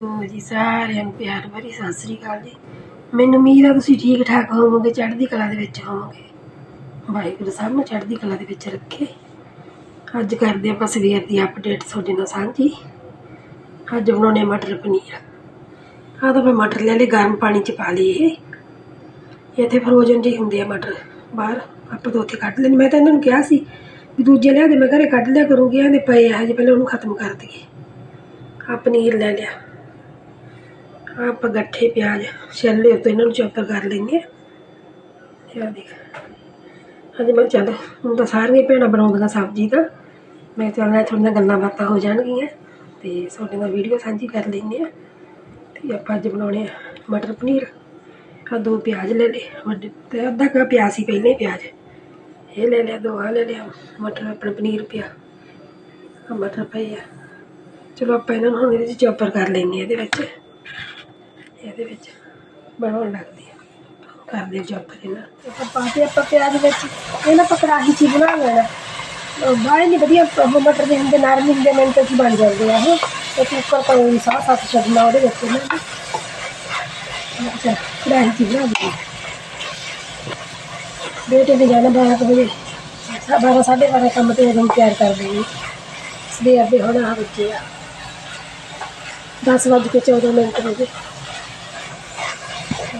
ਲੋ ਜੀ ਸਾਰਿਆਂ ਨੂੰ ਪਿਆਰ ਭਰੀ ਸਤਿ ਸ੍ਰੀ ਅਕਾਲ ਜੀ। ਮੈਨੂੰ ਉਮੀਦ ਆ ਤੁਸੀਂ ਠੀਕ ਠਾਕ ਹੋਵੋਗੇ, ਚੜ੍ਹਦੀ ਕਲਾ ਦੇ ਵਿੱਚ ਹੋਵੋਗੇ। ਵਾਹਿਗੁਰੂ ਸਾਹਿਬ ਨੂੰ ਚੜ੍ਹਦੀ ਕਲਾ ਦੇ ਵਿੱਚ ਰੱਖੇ। ਅੱਜ ਕਰਦੇ ਆਪਾਂ ਸਵੇਰ ਦੀ ਅਪਡੇਟ ਤੁਹਾਡੇ ਨਾਲ ਸਾਂਝੀ। ਅੱਜ ਬਣਾਉਣੇ ਮਟਰ ਪਨੀਰ। ਆਹ ਤਾਂ ਮੈਂ ਮਟਰ ਲੈ ਲਏ, ਗਰਮ ਪਾਣੀ ਚ ਪਾ ਲਏ ਇਹ ਇੱਥੇ ਫਰੋਜ਼ਨ ਜਿਹੇ ਹੁੰਦੇ ਆ ਮਟਰ, ਬਾਹਰ ਆਪਾਂ ਤਾਂ ਉੱਥੇ ਕੱਢ ਲੈਣੇ ਮੈਂ ਤਾਂ ਇਹਨਾਂ ਨੂੰ ਕਿਹਾ ਸੀ ਵੀ ਦੂਜੇ ਲਿਆ ਦੇ, ਮੈਂ ਘਰੇ ਕੱਢ ਲਿਆ ਕਰੂੰਗੀ ਇਹਦੇ ਪਏ ਆ, ਹਜੇ ਪਹਿਲਾਂ ਉਹਨੂੰ ਖਤਮ ਕਰ ਦਈਏ। ਆ ਪਨੀਰ ਲੈ ਲਿਆ। ਆਪਾਂ ਗੱਠੇ ਪਿਆਜ਼ ਛਿੱਲੇ ਉੱਤੇ, ਇਹਨਾਂ ਨੂੰ ਚੌਪਰ ਕਰ ਲੈਂਦੇ ਆ ਇਹ ਦੇਖ। ਅੱਜ ਮੈਂ ਚੱਲ, ਹੁਣ ਤਾਂ ਸਾਰੀਆਂ ਭੈਣਾਂ ਬਣਾਉਂਦੀਆਂ ਸਬਜ਼ੀ ਦਾ ਮੈਂ ਚੱਲ ਨਾਲ ਥੋੜ੍ਹੀਆਂ ਗੱਲਾਂ ਬਾਤਾਂ ਹੋ ਜਾਣਗੀਆਂ। ਤੇ ਤੁਹਾਡੇ ਨਾਲ ਵੀਡੀਓ ਸਾਂਝੀ ਕਰ ਲੈਂਦੇ ਆ ਤੇ ਆਪਾਂ ਅੱਜ ਬਣਾਉਣੇ ਆ ਮਟਰ ਪਨੀਰ। ਆ ਦੋ ਪਿਆਜ਼ ਲੈ ਲਏ। ਵੱਡੇ ਤੇ ਅੱਧਾ ਕਾ ਪਿਆਜ਼ ਸੀ ਪਹਿਲੇ ਪਿਆਜ਼। ਇਹ ਲੈ ਲਿਆ, ਦੋ ਆ ਲੈ ਲਿਆ। ਮਟਰ ਆਪਣਾ ਪਨੀਰ ਪਿਆ। ਆ ਮਟਰ ਪਈ ਆ। ਚਲੋ ਆਪਾਂ ਇਹਨਾਂ ਨੂੰ ਹੁਣ ਇਹਦੇ ਵਿੱਚ ਚੌਪਰ ਕਰ ਲੈਂਦੇ ਆ ਇਹਦੇ ਵਿੱਚ। ਇਹਦੇ ਵਿੱਚ ਬਣਾਉਣ ਲੱਗਦੀ ਆ। ਕਰਦੇ ਆ ਚੌਪਰ ਇਹਨਾਂ ਆਪਾਂ ਪਾਤੇ ਆਪਾਂ ਪਿਆਜ਼ ਵਿੱਚ, ਇਹ ਨਾ ਪਕੜਾਹੀ ਚ ਹੀ ਬਣਾ ਲੈਣਾ। ਬਾਹਰ ਨਹੀਂ ਵਧੀਆ, ਉਹ ਮਟਰ ਦੇ ਹੁੰਦੇ ਨਰਮ ਹੁੰਦੇ, ਮਿੰਟ ਚ ਹੀ ਬਣ ਜਾਂਦੇ ਆ ਇਹ ਤੇ ਕੁੱਕਰ ਤਾਂ ਉਹ ਸਾਹ ਸਾਥ ਛੱਡਣਾ ਉਹਦੇ ਵਿੱਚ ਨਾ ਅੱਛਾ, ਕੜਾਹੀ ਚ ਹੀ ਬਣਾ ਦਿੰਦੇ ਬੇਟੇ ਦੇ ਜਾਣਾ ਬਾਰਾਂ ਕੁ ਵਜੇ। ਸਾ- ਬਾਰਾਂ, ਸਾਢੇ ਬਾਰਾਂ ਕੰਮ ਤੇ ਉਦੋਂ ਤਿਆਰ ਕਰ ਦੇਣੀ ਸਵੇਰ ਦੇ ਹੁਣ ਆ ਬੱਚੇ ਆ। ਦਸ ਵੱਜ ਕੇ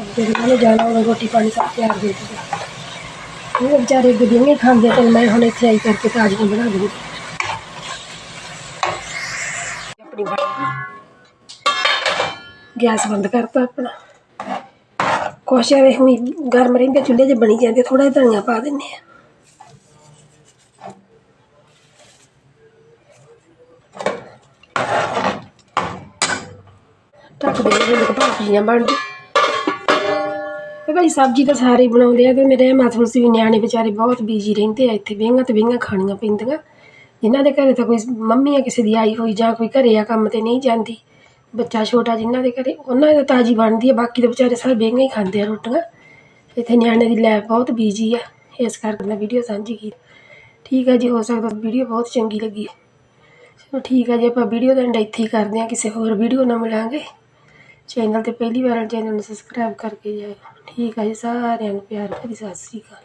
14 ਮਿੰਟ ਨੇ ਜਾਣਾ ਉਹਨਾਂ ਰੋਟੀ ਪਾਣੀ ਸਭ ਤਿਆਰ ਦੇ ਦਿੱਤਾ ਉਹ ਵਿਚਾਰੇ ਗਦੀਆਂ ਖਾਂਦੇ ਤੇ ਮੈਂ ਹੁਣ ਇੱਥੇ ਆਈ ਕਰਕੇ ਤਾਜ਼ੀਆਂ ਬਣਾ ਦੂੰਗੀ ਆਪਣੀ ਬਣ ਗੈਸ ਬੰਦ ਕਰਤਾ ਆਪਣਾ। ਕੁਛ ਐਵੇਂ ਹੁਈ ਗਰਮ ਰਹਿੰਦੇ, ਚੁੱਲ੍ਹੇ 'ਚ ਬਣੀ ਜਾਂਦੇ ਥੋੜਾ ਜਿਹਾ ਧਨੀਆ ਪਾ ਦਿੰਨੇ ਆ। ਢੱਕ ਦੇ ਜਿੰਨੇ ਕੁ ਭਾਪੀਆਂ ਬਣ ਤੇ ਭਾਈ ਸਬਜ਼ੀ ਤਾਂ ਸਾਰੇ ਹੀ ਬਣਾਉਂਦੇ ਆ ਤੇ ਮੇਰੇ ਮਤਲਬ ਸੀ ਵੀ ਨਿਆਣੇ ਵਿਚਾਰੇ ਬਹੁਤ ਬੀਜੀ ਰਹਿੰਦੇ ਆ, ਇੱਥੇ ਵਿਹੰਗਾਂ ਤੇ ਵਿਹੰਗਾਂ ਖਾਣੀਆਂ ਪੈਂਦੀਆਂ। ਜਿਨ੍ਹਾਂ ਦੇ ਘਰੇ ਤਾਂ ਕੋਈ ਮੰਮੀ ਆ, ਕਿਸੇ ਦੀ ਆਈ ਹੋਈ ਜਾਂ ਕੋਈ ਘਰੇ ਆ, ਕੰਮ ਤੇ ਨਹੀਂ ਜਾਂਦੀ। ਬੱਚਾ ਛੋਟਾ ਜਿਨ੍ਹਾਂ ਦੇ ਘਰੇ, ਉਹਨਾਂ ਦੀ ਤਾਜੀ ਬਣਦੀ ਆ, ਬਾਕੀ ਦੇ ਵਿਚਾਰੇ ਸਾਰੇ ਵਿਹੰਗਾਂ ਹੀ ਖਾਂਦੇ ਆ ਰੋਟੀਆਂ। ਇੱਥੇ ਨਿਆਣੇ ਦੀ ਲੈਬ ਬਹੁਤ ਬੀਜੀ ਆ, ਇਸ ਕਰਕੇ ਮੈਂ ਵੀਡੀਓ ਸਾਂਝੀ ਕੀਤੀ। ਠੀਕ ਹੈ ਜੀ, ਹੋ ਸਕਦਾ ਵੀਡੀਓ ਬਹੁਤ ਚੰਗੀ ਲੱਗੀ। ਚਲੋ ਠੀਕ ਆ ਜੀ, ਆਪਾਂ ਵੀਡੀਓ ਦਾ ਐਂਡ ਇੱਥੇ ਹੀ ਕਰਦੇ ਹਾਂ ਕਿਸੇ ਹੋਰ ਵੀਡੀਓ ਨਾਲ ਮਿਲਾਂਗੇ। ਚੈਨਲ ਤੇ ਪਹਿਲੀ ਵਾਰ ਚੈਨਲ ਨੂੰ ਸਬਸਕ੍ਰਾਈਬ ਕਰਕੇ ਜਾਇਓ। ਠੀਕ ਆ ਜੀ, ਸਾਰਿਆਂ ਨੂੰ ਪਿਆਰ ਭਰੀ ਸਤਿ ਸ੍ਰੀ ਅਕਾਲ।